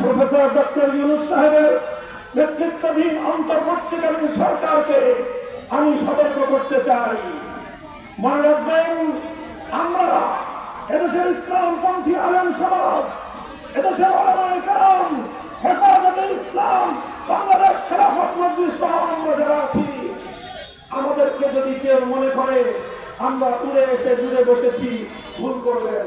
Professor doctor Yunus সাহেবের নেতৃত্বাধীন অন্তর্বর্তীকালীন সরকারকে আমি সতর্ক করতে চাই। মনে রাখবেন, আমরা এদেশের ইসলামপন্থী আলেম সমাজ, এদেশের আলমায় কালাম হেফাজতে ইসলাম, বাংলাদেশ খেলাফত মজলিস সহ আমরা যারা আছি, আমাদেরকে যদি কেউ মনে করে, আমরা উড়ে এসে জুড়ে বসেছি, ভুল করবেন।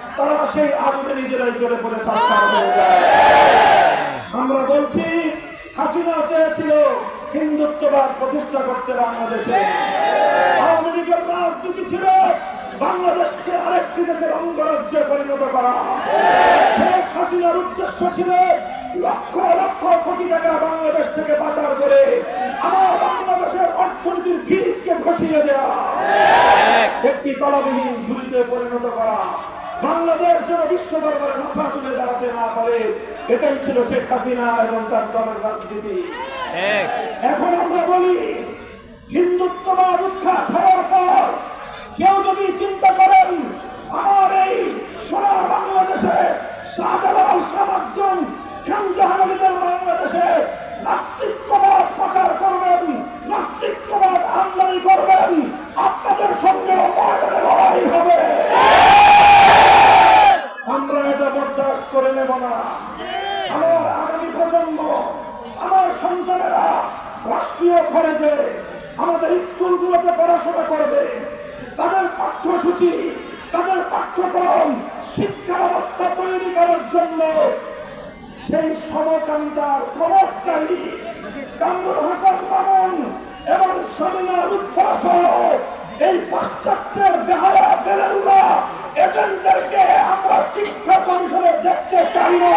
তারা সেই আগুনে নিজেরাই জ্বলে পড়ে সরকার হয়ে যায়। আমরা বলছি, হাসিনা চেয়েছিল হিন্দুত্ববাদ প্রতিষ্ঠা করতে বাংলাদেশে। আওয়ামী লীগের রাজনীতি ছিল বাংলাদেশকে আরেকটি দেশের অঙ্গরাজ্যে পরিণত করা। শেখ হাসিনার উদ্দেশ্য ছিল লক্ষ লক্ষ কোটি টাকা বাংলাদেশ থেকে পাচার করে আমার বাংলাদেশের অর্থনীতির ভিড়কে খসিয়ে দেওয়া। একটি তলাবিহীন ঝুলিতে পরিণত করা। বাংলাদেশ যেন বিশ্ব দরবারে মাথা তুলে দাঁড়াতে না পারে এটাই ছিল শেখ হাসিনা এবং তার দলের রাজনীতি। এখন আমরা বলি হিন্দুত্ববাদ উৎখাত হওয়ার পর কেউ যদি চিন্তা করেন আমার এই সোনার বাংলাদেশে শাহজালাল সমাজজন খানজাহানের বাংলাদেশে নাস্তিক্যবাদ প্রচার করবেন নাস্তিক্যবাদ আমদানি করবেন আপনাদের সঙ্গে ময়দানে লড়াই হবে আমরা এটা বরদাস্ত করে নেব না আমার আগামী প্রজন্ম আমার সন্তানেরা রাষ্ট্রীয় খরচে আমাদের স্কুলগুলোতে পড়াশোনা করবে। তাদের পাঠ্যসূচি, তাদের পাঠ্যক্রম, শিক্ষা ব্যবস্থা তৈরি করার জন্য সেই সমকামিতার প্রবর্তকারী কামরুল হাসান মামুন এবং স্বামীনার উদ্ভাস এই পাশ্চাত্যের বেহায়া বেরেল্লা এজেন্টদেরকে আমরা শিক্ষা কমিশনে দেখতে চাই না।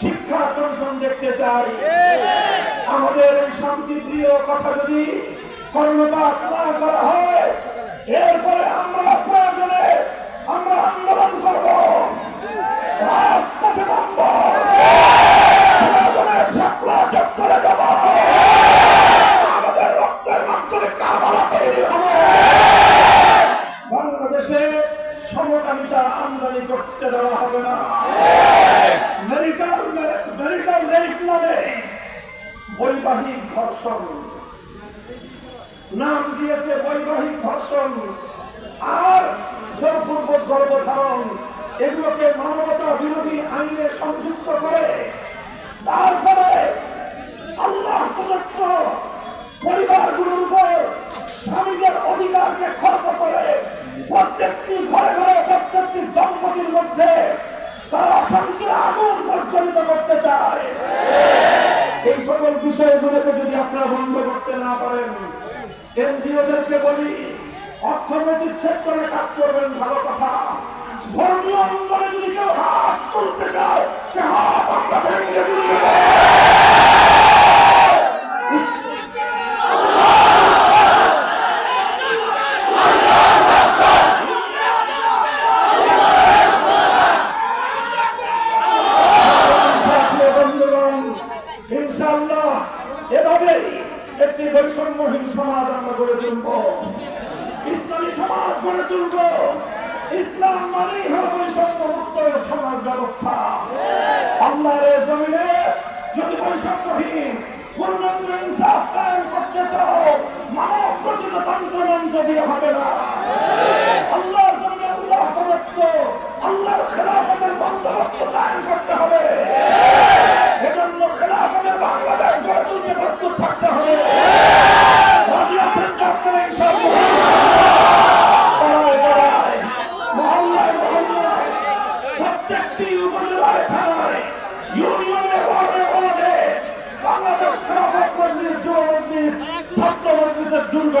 শিক্ষা কমিশন দেখতে চাই। আমাদের শান্তিপ্রিয় কথা যদি কর্ণপাত ধর্ষণ। নাম দিয়েছে বৈবাহিক ধর্ষণ। আর জোরপূর্বক গর্ভধারণ, এগুলোকে মানবতা বিরোধী আইনে সংযুক্ত করে, তারপরে আল্লাহ প্রদত্ত পরিবারগুলোর উপর স্বামীদের অধিকারকে খর্ব করে, প্রত্যেকটি ঘরে ঘরে প্রত্যেকটি দম্পতির মধ্যে তারা অশান্তির আগুন প্রজ্বলিত করতে চায়। এই সকল বিষয়গুলোকে যদি আপনারা বন্ধ করতে না পারেন এনজিওদেরকে বলি, অর্থনৈতিক সেক্টরে কাজ করবেন ভালো কথা। ধর্মীয় অঙ্গনে যদি কেউ হাত তুলতে চায় সে হাত আমরা ভেঙে দিয়ে সাথীয় বন্ধুগণ, ইনশাআল্লাহ এভাবেই একটি বৈষম্যহীন সমাজ আমরা গড়ে তুলব ইসলামী সমাজ গড়ে তুলব ইসলাম মানেই হল বৈষম্য সমাজ ব্যবস্থা। আল্লাহর জমিনে যদি বৈষম্যহীন, পূর্ণাঙ্গ ইনসাফ কায়েম করতে চাও, মানব রচিত তন্ত্র মন্ত্র দিয়ে হবে না।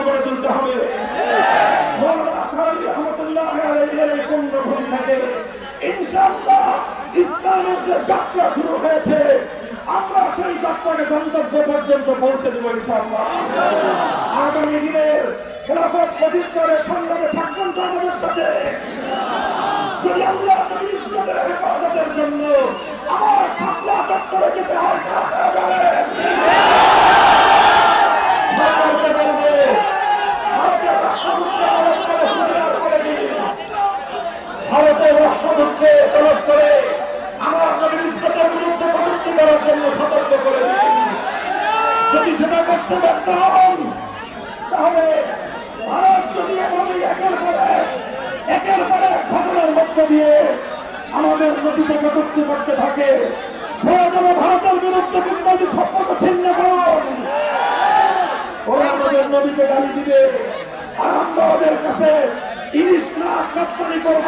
করে তুলতে হবে। ইসলামের যে যাত্রা শুরু হয়েছে, আমরা সেই যাত্রাকে গন্তব্য পর্যন্ত পৌঁছে দেবো ইনশাআল্লাহ। আগামী দিনের খেলাফত প্রতিষ্ঠানের সংগ্রামে থাকবেন তো আমাদের সাথে। যদি আল্লাহ ইসলামের হেফাজতের জন্য আমার সামলা চত্বরে যেতে হয় সেটা করতে ব্যর্থ তাহলে ভারত যদি এভাবেই একের পর এক, একের পর এক ঘটনার মধ্য দিয়ে আমাদের নদীতে কটূক্তি করতে থাকে প্রয়োজনে ভারতের বিরুদ্ধে বিপ্লবী সম্পর্ক ছিন্ন করুন, ওরা আমাদের নদীকে গালি দিবে, আর আমরা ওদের কাছে ইলিশ মাছ রপ্তানি করব।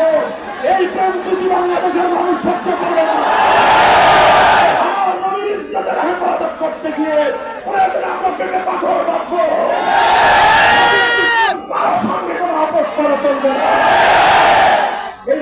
এই প্রান্তিক বাংলাদেশের মানুষ সহ্য করবে না আমার নবীর ইজ্জতের হেফাজত করতে গিয়ে প্রয়োজনে আমরা পেটে পাথর রাখব কারও সঙ্গে কোনো আপোষ করা চলবে না এই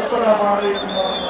আসসালামু আলাইকুম